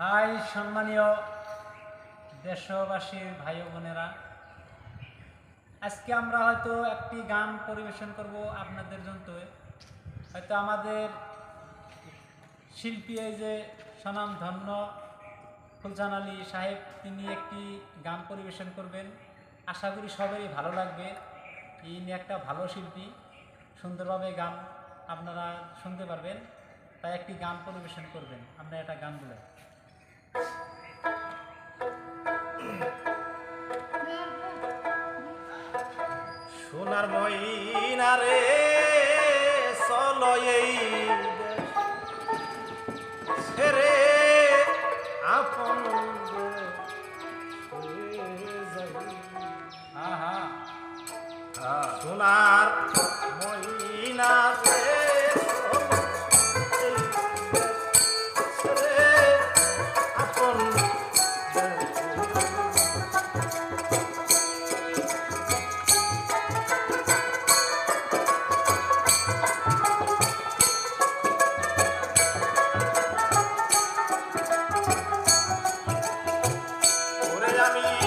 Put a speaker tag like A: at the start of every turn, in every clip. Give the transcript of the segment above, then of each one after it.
A: High সম্মানীয় দেশবাসীর ভাই বোনেরা, আজকে আমরা হয়তো একটি গান পরিবেশন করব আপনাদের জন্য। হয়তো আমাদের শিল্পী এই যে সনাম ধন্য ফুলজান আলী সাহেব, তিনি একটি গান পরিবেশন করবেন। আশা করি সবারই ভালো লাগবে। ইনি একটা ভালো শিল্পী, সুন্দরভাবে গান আপনারা শুনতে পারবেন, তাই একটি গান পরিবেশন করবেন। আমরা একটা গান বলে
B: রে চলো এই ছেড়ে আপন সোনার ময়না
C: me.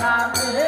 B: I'm